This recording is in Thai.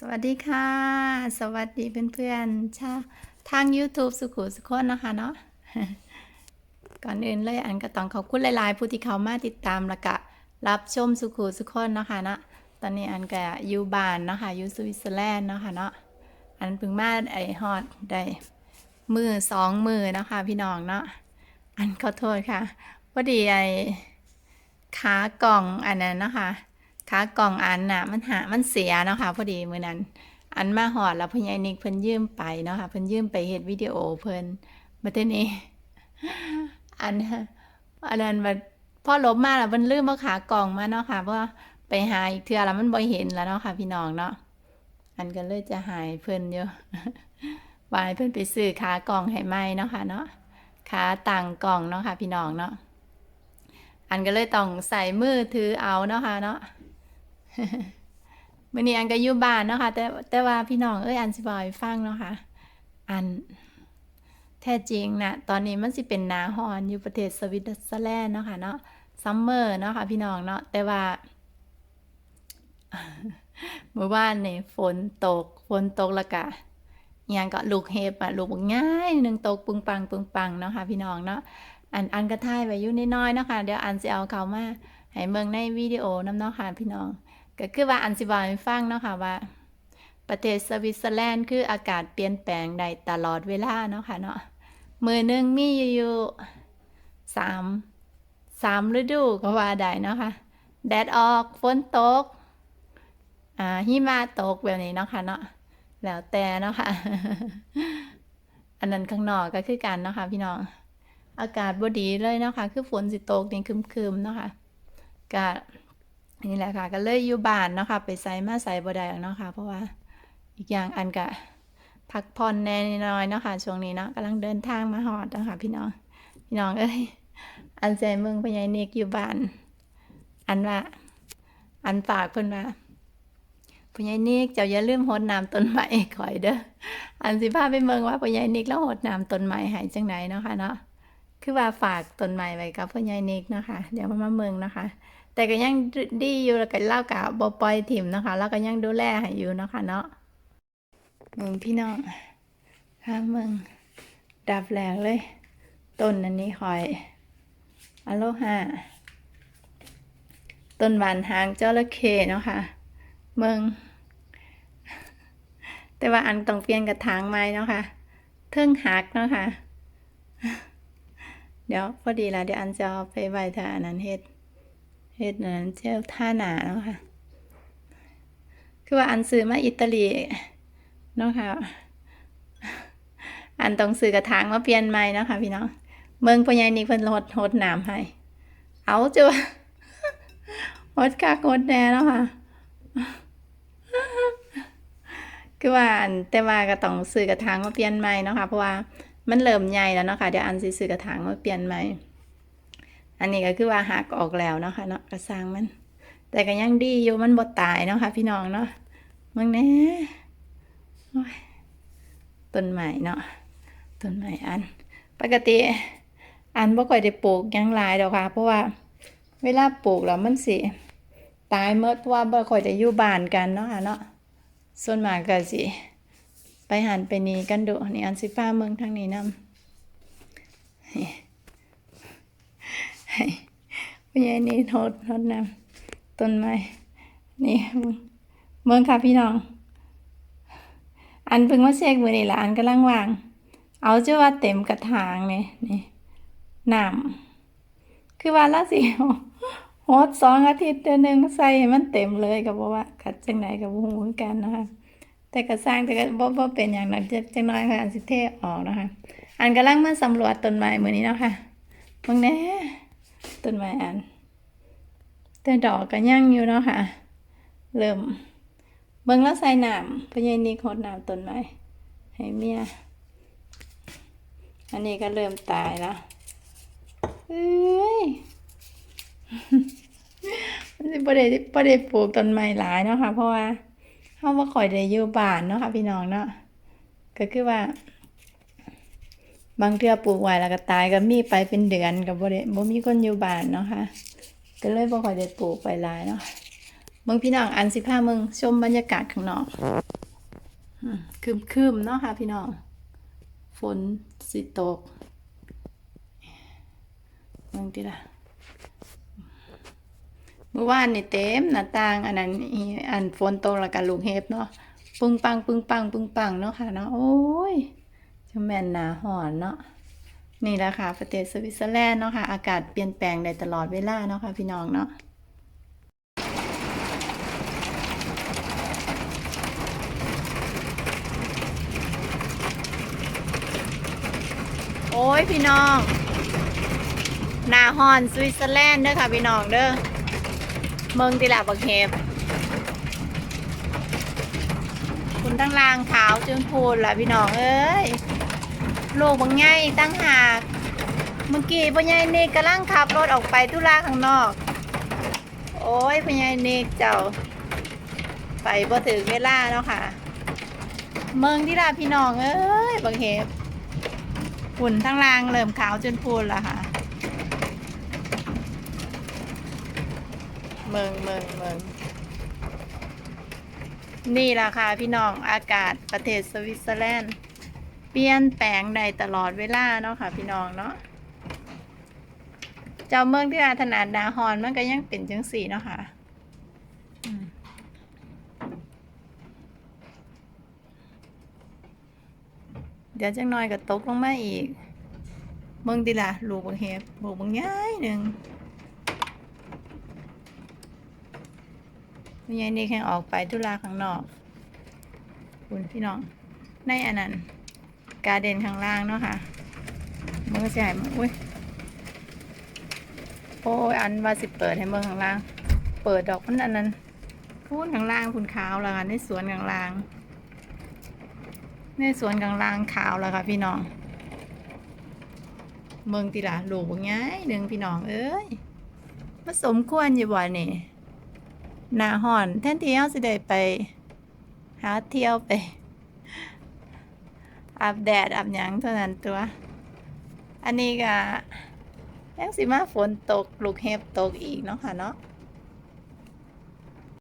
สวัสดีค่ะ สวัสดีเพื่อนๆชาทาง YouTube สุขุสุขนนะคะเนาะก่อนอื่นเลยอันก็ต้องขอบคุณหลายๆ ผู้ที่เขามาติดตามแล้วก็รับชมสุขุสุขนนะคะเนาะตอนนี้อันก็อยู่บ้านนะคะอยู่สวิตเซอร์แลนด์นะคะเนาะอันเพิ่งมาไอฮอดได้มือสองมือนะคะพี่น้องเนาะอันขอโทษค่ะพอดีไอขากล่องอันนั้นนะคะ ขากล่องอันน่ะ มันหามันเสียเนาะค่ะพอดีมื้อนั้น อันมาหอดแล้วพ่อใหญ่นิกเพิ่นยืมไปเนาะค่ะเพิ่นยืมไปเฮ็ดวิดีโอเพิ่นบัดทีนี้อันอันนั้นบัดพอลบมาแล้วเพิ่นลืมเอาขากล่องมาเนาะค่ะเพราะไปหาอีกเทื่อแล้วมันบ่เห็นแล้วเนาะค่ะ พี่น้องเนาะอันก็เลยจะหายเพิ่นอยู่วาให้เพิ่นไปซื้อขากล่องให้ใหม่เนาะค่ะเนาะขาต่างกล่องเนาะค่ะ พี่น้องเนาะอันก็เลยต้องใส่มือถือเอาเนาะค่ะเนาะ มื่อนี้อันก็อยู่บ้านเนาะค่ะแต่แต่ว่าพี่น้องเอ้ยอันสิบอยฟังเนาะค่ะอันแท้จริงนะตอนนี้มันสิเป็นหนาฮอนอยู่ประเทศสวิตเซอร์แลนด์เนาะค่ะเนาะซัมเมอร์เนาะค่ะพี่น้องเนาะแต่ว่าเมื่อวานเนี่ฝนตกฝนตกล้วก็อหยังก็ลูกเห็บอะลูกง่ายหนึ่งตกปึงปังปึงปังเนาะค่ะพี่น้องเนาะอันอันก็ถ่ายไว้อยู่น้อยๆเนาะค่ะเดี๋ยวอันสิเอาเขามาให้เบิ่งในวิดีโอน้ำเนาะค่ะพี่น้อง ก็คือว่าอันสิบอกให้ฟังเนาะค่ะว่า ประเทศสวิตเซอร์แลนด์คืออากาศเปลี่ยนแปลงได้ตลอดเวลาเนาะค่ะเนาะมือหนึ่งมีอยู่สามสามฤดูก็ว่าได้เนาะค่ะแดดออกฝนตกอ่าหิมะตกแบบนี้เนาะค่ะเนาะแล้วแต่เนาะค่ะอันนั้นข้างนอกก็คือกันเนาะค่ะพี่น้องอากาศบดีเลยเนาะค่ะคือฝนสิตกนี่ครึมๆเนาะค่ะก็ นี่แหละค่ะ ก็เลยอยู่บ้านเนาะค่ะไปใส่มาใส่บ่ได้หรอกเนาะค่ะ เพราะว่าอีกอย่างอันกะพักผ่อนแน่น้อยเนาะค่ะช่วงนี้เนาะกำลังเดินทางมาฮอดเนาะค่ะพี่น้องพี่น้องเอ้ยอันใจเมืองพญายเนกอยู่บ้าน อันว่าอันฝากเพิ่นว่าพญายเนกเจ้าอย่าลืมรดน้ำต้นไม้ข่อยเด้ออันสิพาไปเมืองว่าพญายเนกแล้วรดน้ำต้นไม้ให้จังไหนเนาะค่ะเนาะคือว่าฝากต้นไม้ไว้กับพญายเนกเนาะค่ะเดี๋ยวมามาเมืองนะคะ แต่ก็ยังดีอยู่แล้วก็เล่ากับบปล่อยถิ่มนะคะ แล้วก็ยังดูแลให้อยู่เนาะคะเนาะมึงพี่น้องค่ะมึงดับแหลกเลย ต้นอันนี้คอยอโลฮาต้นหวานหางจระเข้เนาะค่ะมึงแต่ว่าอันต้องเปลี่ยนกระถางไม้เนาะค่ะเทิงหักเนาะค่ะเดี๋ยวพอดีล้วเดี๋ยวอันจะไปไว้ถ้าอันนั้นเฮ็ด เฮ็ดนั้นเจ้าท่าหนาเนาะค่ะ คือว่าอันซื้อมาอิตาลีเนาะค่ะ อันต้องซื้อกระถางมาเปลี่ยนใหม่เนาะค่ะพี่น้อง เมืองพญานี่เพิ่นหดหดน้ำให้ เอาจ้ะหดคักหดแน่เนาะค่ะคือว่าอันแต่ว่าก็ต้องซื้อกระถางมาเปลี่ยนใหม่เนาะค่ะเพราะว่ามันเริ่มใหญ่แล้วเนาะค่ะเดี๋ยวอันสิซื้อกระถางมาเปลี่ยนใหม่ อันนี้ก็คือว่าหักออกแล้วเนาะค่ะเนาะกระซังมัน แต่ก็ยังดีอยู่มันบ่ตายเนาะค่ะพี่น้องเนาะมึงแน่ต้นไม้เนาะต้นไม้อัน ปกติ อันบ่ค่อยได้ปลูกยังหลายดอกค่ะ เพราะว่าเวลาปลูกแล้วมันสิตายเมื่อว่าบ่ค่อยได้อยู่บ้านกันเนาะเนาะส่วนมากก็สิไปหันไปนี่กันดูนี่อันสิฟ้าเมืองทางนี้นำ ให้ผู้ใหญ่นี่โทษโทษนำต้นไม้นี่เมืองค่ะพี่น้อง อันเพิ่งมาเช็คมือนี่ละอันกำลังวาง เอาเจ้าว่าเต็มกระถางนี่นี่น้ำคือว่าละสิโหดสองอาทิตย์เดือนหนึ่งใส่มันเต็มเลยก็บอกว่าขัดจังไหนกับหูเหมือนกันนะคะแต่ก็สร้างแต่ก็บ่บ่เป็นอย่างนั้นจะจังน้อยค่ะอันสิเทออกนะคะ อันกำลังมาสำรวจต้นไม้เหมือนนี้เนาะค่ะเบิ่งแน่ นไม้อัน แต่ดอกก็ยั่งอยู่เนาะค่ะ เริ่ม เบิ่งแล้วใส่น้ำพญานี่โคดน้ำต้นไม้ให้เมีย อันนี้ก็เริ่มตายแล้วเอ้ยมันสิบ่ได้บ่ได้ปลูกต้นไม้หลายเนาะค่ะ เพราะว่าเฮาบ่าค่อยได้อยู่บ้านเนาะค่ะ พี่น้องเนาะก็คือว่า บางเทื่อปลูกไว้แล้วก็ตายก็มีไปเป็นเดือนก็บ่ได้บ่มีคนอยู่บ้านเนาะค่ะ ก็เลยบ่ค่อยได้ปลูกไปหลายเนาะมึงพี่น้องอันสิพามึงชมบรรยากาศข้างนอกอืมคืมเนาะค่ะพี่น้อง ฝนสิตกมึงติละเมื่อวานนี่เต็มหน้าต่าง อันนั้นอีอันฝนตกแล้วกันลูกเห็บเนาะปึ้งปังปึ้งปังปึ้งปังเนาะค่ะเนาะโอ้ย จะแม่นหนาหอนเนาะนี่แหละค่ะประเทศสวิตเซอร์แลนด์เนาะค่ะ อากาศเปลี่ยนแปลงได้ตลอดเวลาเนาะค่ะพี่น้องเนาะโอ้ยพี่น้อง หนาฮอนสวิตเซอร์แลนด์เด้อค่ะพี่น้องเด้อเมืองติลาบักเฮบคุณตั้งรางขาวจนพูนล่ะพี่น้องเอ้ย ลูกบางไงตั้งหากเมื่อกี้พ่อใหญ่นิกกำลังขับรถออกไปธุระข้างนอก โอ้ยพ่อใหญ่นิกเจ้า ไปพอถึงเวลาแล้วค่ะ เมืองที่ลาพี่น้องเอ้ยบักเฮบฝุ่นทั้งรางเริ่มขาวจนพูนล้วค่ะ เมืองเมืองเมืองนี่ละค่ะพี่น้องอากาศประเทศสวิตเซอร์แลนด์ เปลี่ยนแปลงได้ตลอดเวลาเนาะค่ะ พี่น้องเนาะเจ้าเมืองที่อาถนาดนาฮอนมันก็ยังเป็นจังสี่เนาะค่ะเดี๋ยวจังน้อยก็ตกลงมาอีก เมืองดีล่ะลูกบางเห็บลูกบางย้ายหนึ่งมียายนี่แข่งออกไปธุระข้างนอกคุณพี่น้องในอันนั้น การเด่นข้างล่างเนาะค่ะ มันก็จะให้มันอุ้ยโอ้ยอันว่าสิเปิดให้เมืองข้างล่าง เปิดดอกมันอันนั้นพูนข้างล่างคุณขาวแล้วค่ะในสวนข้างล่าง ในสวนข้างล่างขาวแล้วค่ะพี่น้อง เมืองติละลูกบ่ง่ายหนึ่งพี่น้องเอ้ยมาสมควรอยู่บ่นี่หนาห่อนแทนที่เฮาสิได้ไป หาเที่ยวไป อาบแดดอาบหยังเท่านั้นตัว อันนี้ก็ยังสิมาฝนตกลูกเห็บตกอีกเนาะค่ะเนาะ